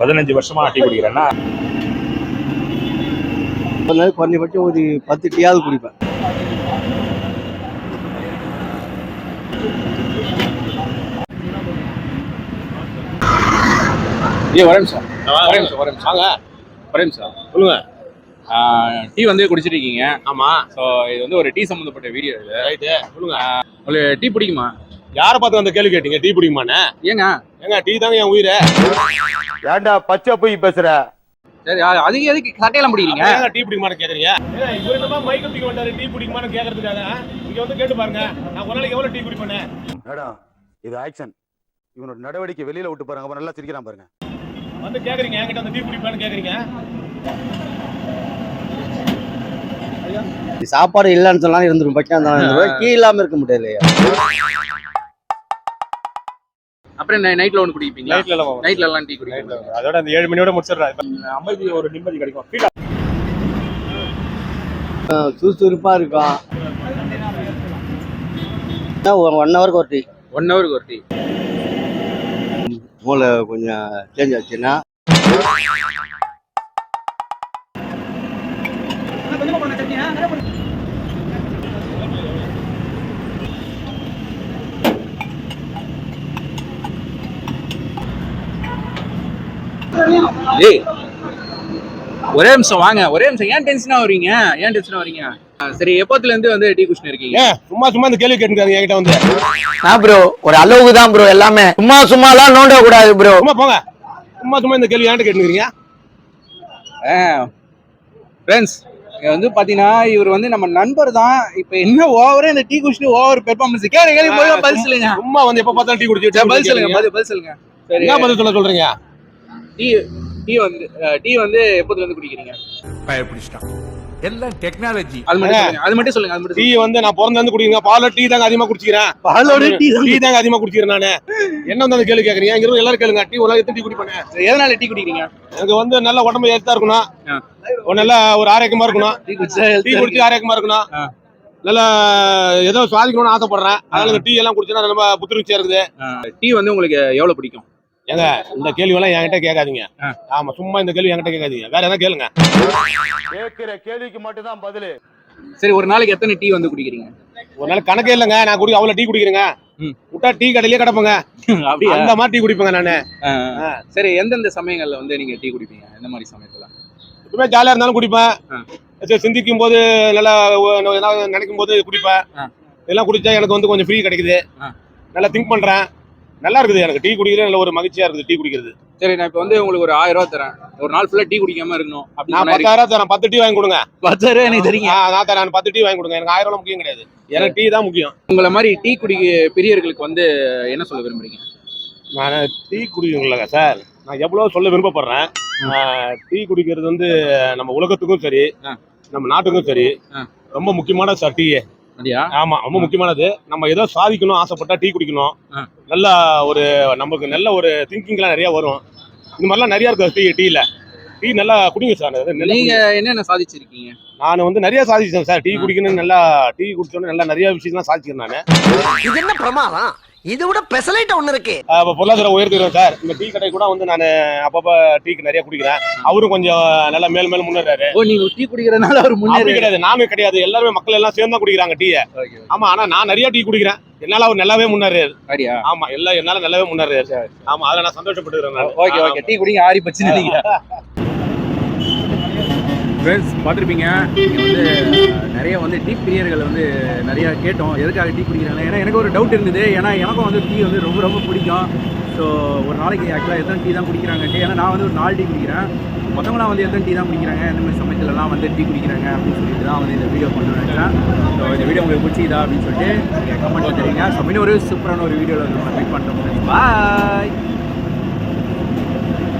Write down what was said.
பதினஞ்சு வருஷமா டீ குடிக்கிறேன்னா குறைஞ்சபட்சம் ஒரு பத்து டீயாவது குடிப்பேன். ஏ நிமிஷம். ஒரே நிமிஷம் ஒரே நிமிஷம். வாங்க. ஒரே நிமிஷம். சொல்லுங்க. டீ வந்து குடிச்சிட்டு இருக்கீங்க ஆமா. ஸோ இது வந்து ஒரு டீ சம்மந்தப்பட்ட வீடியோ இது. ரைட்டு. சொல்லுங்க. உங்களுக்கு டீ பிடிக்குமா? யாரை பார்த்து அந்த கேள்வி கேட்டீங்க? டீ பிடிக்குமாண்ணே ஏங்க? ஏங்க டீ தாங்க என் உயிரை. ஏன்டா பச்சை போய் பேசுற? சரி அது- அதுக்கு எதுக்கு சட்டையெல்லாம் பிடிக்கிறீங்க டீ பிடிக்குமான்னு கேக்குறீங்க? இவர் என்னமா மைக் பிடிக்க வந்தாரு டீ பிடிக்குமான்னு கேக்குறதுக்காக. இங்க வந்து கேட்டு பாருங்க. நான் ஒரு நாளைக்கு எவ்வளவு டீ குடிப்பேன்னு? மேடம் இது ஆக்ஷன் இவனோட நடவடிக்கை வெளியில விட்டு பாருங்க அப்ப நல்லா சிரிக்கிறான் பாருங்க. வந்து கேக்குறீங்க? என்கிட்ட அந்த டீ குடிப்பேன்னு கேக்குறீங்க? சாப்பாடு இல்லைன்னு சொன்னாலும் இருந்துரும். பக்கம் இருந்தாலும் டீ இல்லாம இருக்க முடியாது இல்லையா? அப்புறம் நைட்ல ஒன்று குடிப்பீங்களா? நைட்ல எல்லாம் நைட்ல எல்லாம் டீ குடிப்பீங்க அதோட அந்த ஏழு மணியோட முடிச்சிடுறேன். அமைதி ஒரு நிம்மதி கிடைக்கும். சுறுசுறுப்பா இருக்கும் ஒன் ஹவருக்கு ஒரு டீ ஒன் ஹவருக்கு ஒரு டீ மூளை கொஞ்சம் சேஞ்ச் ஆச்சுன்னா. ஏய் ஒரே நிமிஷம் வாங்க. ஒரே நிமிஷம். ஏன் டென்ஷனா வரீங்க ஏன் டென்ஷனா வரீங்க சரி எப்போத்துல இருந்து வந்து டீ குடிச்சுன்னு இருக்கீங்க? சும்மா சும்மா இந்த கேள்வி கேட்டுருக்காங்க என்கிட்ட வந்து. நான் ப்ரோ ஒரு அளவுக்கு தான் ப்ரோ எல்லாமே. சும்மா சும்மாலாம் நோண்ட கூடாது ப்ரோ சும்மா போங்க. சும்மா சும்மா இந்த கேள்வி என்கிட்ட கேட்டுருக்கீங்க? ஃப்ரெண்ட்ஸ் இங்க வந்து பாத்தீங்கன்னா இவர் வந்து நம்ம நண்பர் தான். இப்போ என்ன ஓவரே இந்த டீ குடிச்சுட்டு ஓவர் பெர்ஃபார்மன்ஸ் கேளு கேளு போய் பதில் சொல்லுங்க சும்மா வந்து எப்ப பார்த்தாலும் டீ குடிச்சு பதில் சொல்லுங்க பதில் சொல்லுங்க சரி. என்ன பதில் சொல்ல சொல்றீங்க? டீ டீ வந்து டீ வந்து எப்போதுல இருந்து குடிக்கிறீங்க? பயப்பிடிச்சிட்டான். எல்லாம் டெக்னாலஜி அது மட்டும் சொல்லுங்க அது மட்டும் சொல்லுங்க அது மட்டும் டீ வந்து நான் பிறந்த வந்து குடிக்கிறேன். பால்ல டீ தாங்க அதிகமா குடிச்சிக்கிறேன். பாலோட டீ டீ தாங்க அதிகமா குடிச்சிக்கிறேன் நானு. என்ன வந்து அந்த கேள்வி கேக்குறீங்க? இங்க இருந்து எல்லாரும் கேளுங்க. டீ ஒரு எத்தனை டீ குடிப்பேன். எதனால டீ குடிக்கிறீங்க? எனக்கு வந்து நல்ல உடம்பு ஏத்தா இருக்கணும். நல்ல ஒரு ஆரோக்கியமா இருக்கணும். டீ குடிச்சா டீ குடிச்சு ஆரோக்கியமா இருக்கணும். நல்ல ஏதோ சாதிக்கணும்னு ஆசைப்படுறேன். அதனால டீ எல்லாம் குடிச்சா ரொம்ப புத்துணர்ச்சியா இருக்குது. டீ வந்து உங்களுக்கு எவ்வளவு பிடிக்கும்? இந்த கேள்வி எல்லாம் என்கிட்ட கேட்காதீங்க. ஆமா சும்மா இந்த கேள்வி என்கிட்ட கேட்காதீங்க. வேற எதாவது கேளுங்க. கேட்கிற கேள்விக்கு மட்டும் தான் பதிலு. சரி ஒரு நாளைக்கு எத்தனை டீ வந்து குடிக்கிறீங்க? ஒரு நாள் கணக்கே இல்லைங்க. நான் குடி அவ்வளவு டீ குடிக்கிறேங்க. ம். விட்டா டீ கடையிலே கிடப்பேங்க. அப்படியா? அந்த மாதிரி டீ குடிப்பேங்க நானு. சரி எந்தெந்த சமயங்கள்ல வந்து நீங்க டீ குடிப்பீங்க? எந்த மாதிரி சமயத்துல? எப்பவுமே ஜாலியா இருந்தாலும் குடிப்பேன். சிந்திக்கும் போது நல்லா நினைக்கும் போது குடிப்பேன். இதெல்லாம் குடிச்சா எனக்கு வந்து கொஞ்சம் ஃப்ரீ கிடைக்குது. நல்லா திங்க் பண்றேன். நல்லா இருக்குது. எனக்கு டீ குடிக்கிறது நல்ல ஒரு மகிழ்ச்சியா இருக்குது டீ குடிக்கிறது. சரி நான் இப்போ வந்து உங்களுக்கு ஒரு ஆயிரம் ரூபா தரேன். ஒரு நாள் ஃபுல்லா டீ குடிக்காம இருக்கணும் நான் பத்தாயிரம் தரேன். பத்து டீ வாங்கி கொடுங்க. பத்தாயிரம் எனக்கு தெரியுங்க ஆ, நான் தரேன். பத்து டீ வாங்கி கொடுங்க. எனக்கு ஆயிரம் ரூபாய் முக்கியம் கிடையாது. எனக்கு டீ தான் முக்கியம். உங்களை மாதிரி டீ குடி பிரியர்களுக்கு வந்து என்ன சொல்ல விரும்புறீங்க? நான் டீ குடிக்கிறீங்களா சார்? நான் எவ்வளோ சொல்ல விருப்பப்படுறேன். ஆ, டீ குடிக்கிறது வந்து நம்ம உலகத்துக்கும் சரி. நம்ம நாட்டுக்கும் சரி. ரொம்ப முக்கியமான சார் டீ அப்படியா ஆமா ரொம்ப முக்கியமானது. நம்ம ஏதோ சாதிக்கணும் ஆசைப்பட்டா டீ குடிக்கணும். நல்ல ஒரு நமக்கு நல்ல ஒரு திங்கிங்லாம் நிறைய வரும். இந்த மாதிரிலாம் நிறைய இருக்கு டீ டீல டீ நல்லா குடிங்க சார் நீங்க. என்னென்ன சாதிச்சிருக்கீங்க? நான் வந்து நிறைய சாதிச்சேன் சார். டீ. குடிக்கணும்னு நல்லா டீ குடிச்சோன்னு நல்லா நிறைய விஷயம்லாம் சாதிச்சிருக்கேன் நான். இது என்ன பிரமாதம்? இதை விட பெசலைட் ஒண்ணு இருக்கு. இப்போ பொருளாதாரம் உயர்த்துக்கிறேன் சார். இந்த டீ கடை கூட வந்து நான் அப்பப்போ டீக்கு நிறைய குடிக்கிறேன். அவரும் கொஞ்சம் நல்லா மேல் மேல் முன்னேறாரு. ஓ நீங்க டீ குடிக்கிறதுனால அவர் முன்னேறி கிடையாது நானும் கிடையாது. எல்லாருமே மக்கள் எல்லாம் சேர்ந்து தான் குடிக்கிறாங்க டீயை. ஆமா ஆனா நான் நிறைய டீ குடிக்கிறேன். என்னால அவர் நல்லாவே முன்னேறாரு. ஆமா எல்லாம் என்னால நல்லாவே முன்னேறாரு. ஆமா அதுல நான் சந்தோஷப்பட்டுக்கிறேன் நான். Okay okay. டீ குடிங்க ஆறி நீங்க ஃப்ரெண்ட்ஸ் பார்த்துருப்பீங்க. நீங்கள் வந்து நிறைய வந்து டீ பிரியர்கள் வந்து நிறைய கேட்டோம். எதுக்காக டீ குடிக்கிறாங்க? ஏன்னா எனக்கு ஒரு டவுட் இருந்தது. ஏன்னா எனக்கும் வந்து டீ வந்து ரொம்ப ரொம்ப பிடிக்கும். ஸோ ஒரு நாளைக்கு ஆக்சுவலாக எத்தனை டீ தான் குடிக்கிறாங்கன்ட்டு ஏன்னா நான் வந்து ஒரு நாலு டீ குடிக்கிறேன். மற்றவங்களாம் வந்து எத்தனை டீ தான் குடிக்கிறாங்க? எந்த மாதிரி சமயத்துலலாம் வந்து டீ குடிக்கிறாங்க அப்படின்னு சொல்லிட்டு தான் வந்து இந்த வீடியோ கொண்டு நினைச்சேன் ஸோ இந்த வீடியோ உங்களுக்கு பிடிச்சிதா அப்படின்னு சொல்லிட்டு நீங்கள் கமெண்ட்டில் தெரியுங்க ஸோ இன்னும் ஒரு சூப்பரான ஒரு வீடியோவில் நம்ம மீட் பண்ணுறோம் பாய்